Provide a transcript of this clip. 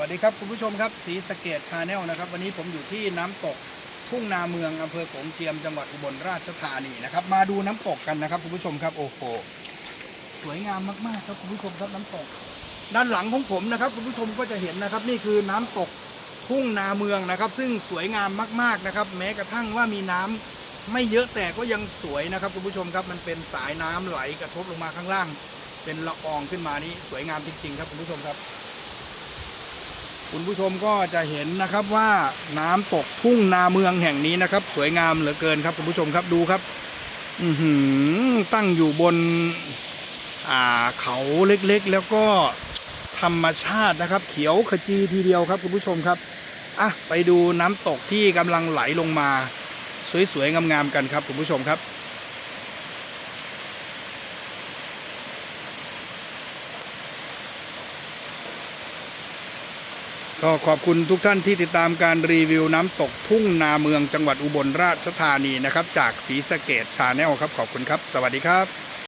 วัสดีครับคุณผู้ชมครับสีสเกตชาแนลนะครับ วันนี้ผมอยู่ที่น้ำตกทุ่งนาเมืองอำเภอโขงเจียมจังหวัดอุบลราชธานีนะครับ มาดูน้ำตกกันนะครับคุณผู้ชมครับโอ้โหสวยงามมากๆครับคุณผู้ชมครับน้ำตก ด้านหลังของผมนะครับ คุณผู้ชมก็จะเห็นนะครับ นี่คือน้ำตกทุ่งนาเมืองนะครับ ซึ่งสวยงามมากๆนะครับ แม้กระทั่งว่ามีน้ำไม่เยอะแต่ก็ยังสวยนะครับคุณผู้ชมครับมันเป็นสายน้ำไหลกระทบลงมาข้างล่าง เป็นละอองขึ้นมานี่สวยงามจริงๆ ครับคุณผู้ชมครับ คุณผู้ชมก็จะเห็นนะครับว่าน้ำตกทุ่งนาเมืองแห่งนี้นะครับ สวยงามเหลือเกินครับคุณผู้ชมครับดูครับ อือหือตั้งอยู่บนอ่าเขาเล็กๆ แล้วก็ธรรมชาตินะครับ เขียวขจีทีเดียวครับคุณผู้ชมครับอะไปดูน้ำตกที่กำลังไหลลงมา สวยๆงามๆกันครับคุณผู้ชมครับ ก็ขอบคุณทุกท่านที่ติดตามการรีวิวน้ำตกทุ่งนาเมืองจังหวัดอุบลราชธานีนะครับ จากศรีสะเกดชาแนลครับ ขอบคุณครับ สวัสดีครับ